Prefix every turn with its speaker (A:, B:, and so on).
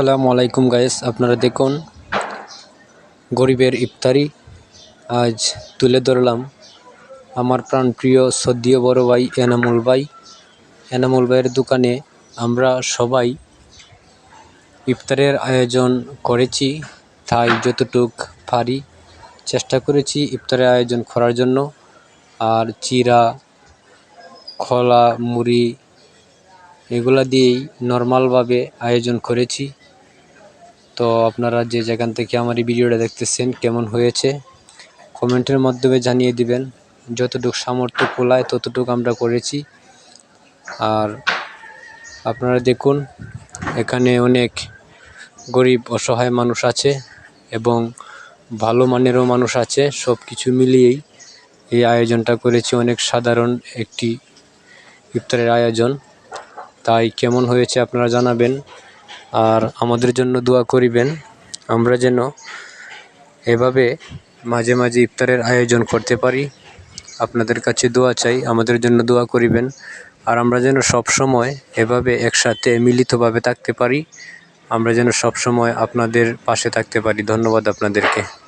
A: আসসালামু আলাইকুম গায়েস আপনারা দেখুন, গরিবের ইফতারি আজ তুলে ধরলাম। আমার প্রাণপ্রিয় সদ্যীয় বড় ভাই এনামুল ভাই। এনামুল ভাইয়ের দোকানে আমরা সবাই ইফতারের আয়োজন করেছি, তাই যতটুক পারি চেষ্টা করেছি ইফতারের আয়োজন করার জন্য। আর চিরা, খোলা মুড়ি, এগুলা দিয়েই নর্মালভাবে আয়োজন করেছি। তো আপনারা যে যেখান থেকে আমার এই ভিডিওটা দেখতেছেন, কেমন হয়েছে, কমেন্টের মাধ্যমে জানিয়ে দিবেন। যতটুকু সামর্থ্য কোলায় ততটুকু আমরা করেছি। আর আপনারা দেখুন, এখানে অনেক গরিব, অসহায় মানুষ আছে এবং ভালো মানেরও মানুষ আছে। সব কিছু মিলিয়েই এই আয়োজনটা করেছি। অনেক সাধারণ একটি ইফতারের আয়োজন। তাই কেমন হয়েছে আপনারা জানাবেন। আর আমাদের জন্য দোয়া করিবেন। আমরা যেন এভাবে মাঝে মাঝে ইফতারের আয়োজন করতে পারি। আপনাদের কাছে দোয়া চাই, আমাদের জন্য দোয়া করিবেন। আর আমরা যেন সব সময় এভাবে একসাথে মিলিতভাবে থাকতে পারি। আমরা যেন সব সময় আপনাদের পাশে থাকতে পারি। ধন্যবাদ আপনাদেরকে।